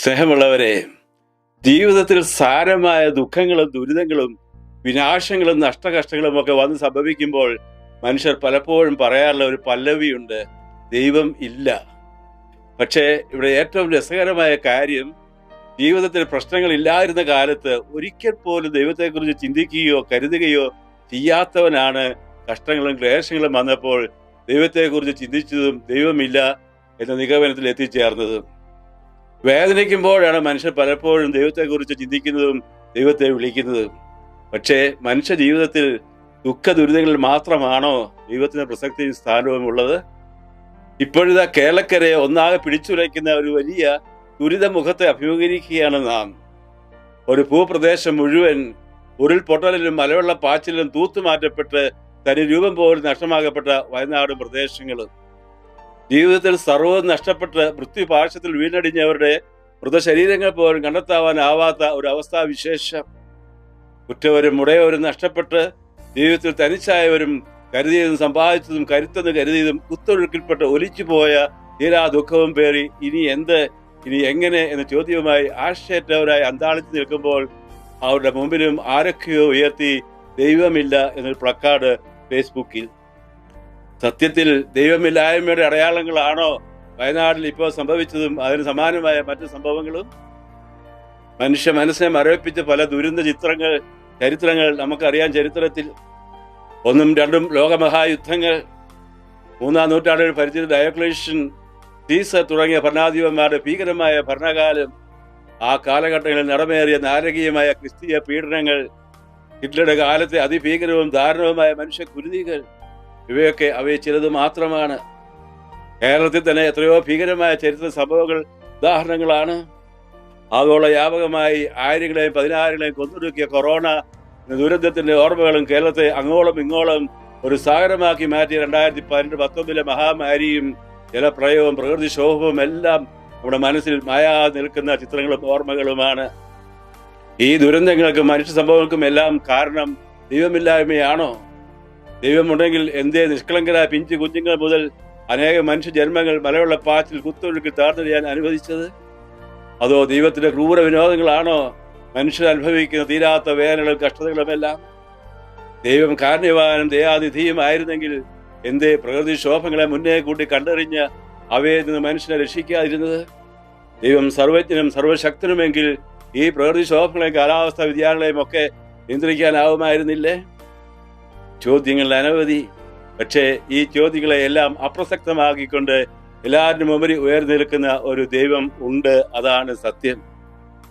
സ്നേഹമുള്ളവരെ ജീവിതത്തിൽ സാരമായ ദുഃഖങ്ങളും ദുരിതങ്ങളും വിനാശങ്ങളും നഷ്ടകഷ്ടങ്ങളും ഒക്കെ വന്ന് സംഭവിക്കുമ്പോൾ മനുഷ്യർ പലപ്പോഴും പറയാറുള്ള ഒരു പല്ലവിയുണ്ട് ദൈവം ഇല്ല. പക്ഷേ ഇവിടെ ഏറ്റവും രസകരമായ കാര്യം ജീവിതത്തിൽ പ്രശ്നങ്ങൾ ഇല്ലായിരുന്ന കാലത്ത് ഒരിക്കൽ പോലും ദൈവത്തെക്കുറിച്ച് ചിന്തിക്കുകയോ കരുതുകയോ ചെയ്യാത്തവനാണ് കഷ്ടങ്ങളും ക്ലേശങ്ങളും വന്നപ്പോൾ ദൈവത്തെക്കുറിച്ച് ചിന്തിച്ചതും ദൈവമില്ല എന്ന നിഗമനത്തിൽ എത്തിച്ചേർന്നതും. വേദനിക്കുമ്പോഴാണ് മനുഷ്യർ പലപ്പോഴും ദൈവത്തെക്കുറിച്ച് ചിന്തിക്കുന്നതും ദൈവത്തെ വിളിക്കുന്നതും. പക്ഷേ മനുഷ്യ ജീവിതത്തിൽ ദുഃഖ ദുരിതങ്ങളിൽ മാത്രമാണോ ദൈവത്തിന് പ്രസക്തിയും സ്ഥാനവും ഉള്ളത്? ഇപ്പോഴിതാ കേരളക്കരയെ ഒന്നാകെ പിടിച്ചുലയ്ക്കുന്ന ഒരു വലിയ ദുരിതമുഖത്തെ അഭിമുഖീകരിക്കുകയാണ് നാം. ഒരു ഭൂപ്രദേശം മുഴുവൻ ഉരുൾപൊട്ടലിലും മലവെള്ള പാച്ചിലും തൂത്തുമാറ്റപ്പെട്ട് തനി രൂപം പോലും നഷ്ടമാകപ്പെട്ട വയനാട് പ്രദേശങ്ങളും ജീവിതത്തിൽ സർവം നഷ്ടപ്പെട്ട് മൃത്യുപാർശ്വത്തിൽ വീണടിഞ്ഞവരുടെ മൃതശരീരങ്ങൾ പോലും കണ്ടെത്താവാനാവാത്ത ഒരു അവസ്ഥാവിശേഷം. കുറ്റവരും മുടയവരും നഷ്ടപ്പെട്ട് ജീവിതത്തിൽ തനിച്ചായവരും കരുതിയതും സമ്പാദിച്ചതും കരുത്തെന്ന് കരുതിയതും കുത്തൊഴുക്കിൽപ്പെട്ട് ഒലിച്ചുപോയ തീരാ ദുഃഖവും പേറി ഇനി എന്ത് ഇനി എങ്ങനെ എന്ന ചോദ്യവുമായി ആശയറ്റവരായി അന്താളിച്ച് നിൽക്കുമ്പോൾ അവരുടെ മുമ്പിലും ആരൊക്കെയോ ഉയർത്തി ദൈവമില്ല എന്നൊരു പ്ലക്കാർഡ് ഫേസ്ബുക്കിൽ സത്യത്തിൽ ദൈവമില്ലായ്മയുടെ അടയാളങ്ങളാണോ വയനാട്ടിൽ ഇപ്പോൾ സംഭവിച്ചതും അതിന് സമാനമായ മറ്റു സംഭവങ്ങളും? മനുഷ്യ മനസ്സിനെ മരവിപ്പിച്ച പല ദുരന്ത ചിത്രങ്ങൾ ചരിത്രങ്ങൾ നമുക്കറിയാം ചരിത്രത്തിൽ. ഒന്നും രണ്ടും ലോകമഹായുദ്ധങ്ങൾ മൂന്നാം നൂറ്റാണ്ടിൽ ഭരിച്ച ഡയോക്ലേഷ്യൻ സീസർ തുടങ്ങിയ ഭരണാധിപന്മാരുടെ ഭീകരമായ ഭരണകാലം ആ കാലഘട്ടങ്ങളിൽ നടമേറിയ നാരകീയമായ ക്രിസ്തീയ പീഡനങ്ങൾ ഹിറ്റ്ലറുടെ കാലത്തെ അതിഭീകരവും ദാരുണവുമായ മനുഷ്യ കുരുതികൾ ഇവയൊക്കെ അവയിൽ ചിലത് മാത്രമാണ്. കേരളത്തിൽ തന്നെ എത്രയോ ഭീകരമായ ചരിത്ര സംഭവങ്ങൾ ഉദാഹരണങ്ങളാണ്. ആഗോള വ്യാപകമായി ആയിരങ്ങളെയും പതിനായിരങ്ങളെയും കൊന്നൊടുക്കിയ കൊറോണ ദുരന്തത്തിന്റെ ഓർമ്മകളും കേരളത്തെ അങ്ങോളം ഇങ്ങോളം ഒരു സാഗരമാക്കി മാറ്റി രണ്ടായിരത്തി പതിനെട്ട് പത്തൊമ്പതിലെ മഹാമാരിയും ജലപ്രയവും പ്രകൃതിക്ഷോഭവും എല്ലാം നമ്മുടെ മനസ്സിൽ മായാ നിൽക്കുന്ന ചിത്രങ്ങളും ഓർമ്മകളുമാണ്. ഈ ദുരന്തങ്ങൾക്കും മനുഷ്യ സംഭവങ്ങൾക്കും എല്ലാം കാരണം ദൈവമില്ലായ്മയാണോ? ദൈവമുണ്ടെങ്കിൽ എന്തേ നിഷ്കളങ്കരായ പിഞ്ചു കുഞ്ഞുങ്ങൾ മുതൽ അനേകം മനുഷ്യ ജന്മങ്ങൾ മലയുള്ള പാച്ചിൽ കുത്തൊഴുക്കി താഴ്ന്നറിയാൻ അനുവദിച്ചത്? അതോ ദൈവത്തിന്റെ ക്രൂര വിനോദങ്ങളാണോ മനുഷ്യർ അനുഭവിക്കുന്ന തീരാത്ത വേദനകളും കഷ്ടതകളുമെല്ലാം? ദൈവം കാരണവാനും ദയാതിഥിയും ആയിരുന്നെങ്കിൽ എന്തേ പ്രകൃതി ക്ഷോഭങ്ങളെ മുന്നേ കൂട്ടി കണ്ടറിഞ്ഞ് അവയിൽ നിന്ന് മനുഷ്യനെ രക്ഷിക്കാതിരുന്നത്? ദൈവം സർവജ്ഞനും സർവശക്തനുമെങ്കിൽ ഈ പ്രകൃതി ക്ഷോഭങ്ങളെയും കാലാവസ്ഥാ വ്യതിയാനങ്ങളെയും ഒക്കെ നിയന്ത്രിക്കാനാവുമായിരുന്നില്ലേ? ചോദ്യങ്ങൾ അനവധി. പക്ഷേ ഈ ചോദ്യങ്ങളെ എല്ലാം അപ്രസക്തമാക്കിക്കൊണ്ട് എല്ലാവരുടെ മുമ്പിൽ ഉയർന്നു നിൽക്കുന്ന ഒരു ദൈവം ഉണ്ട്. അതാണ് സത്യം.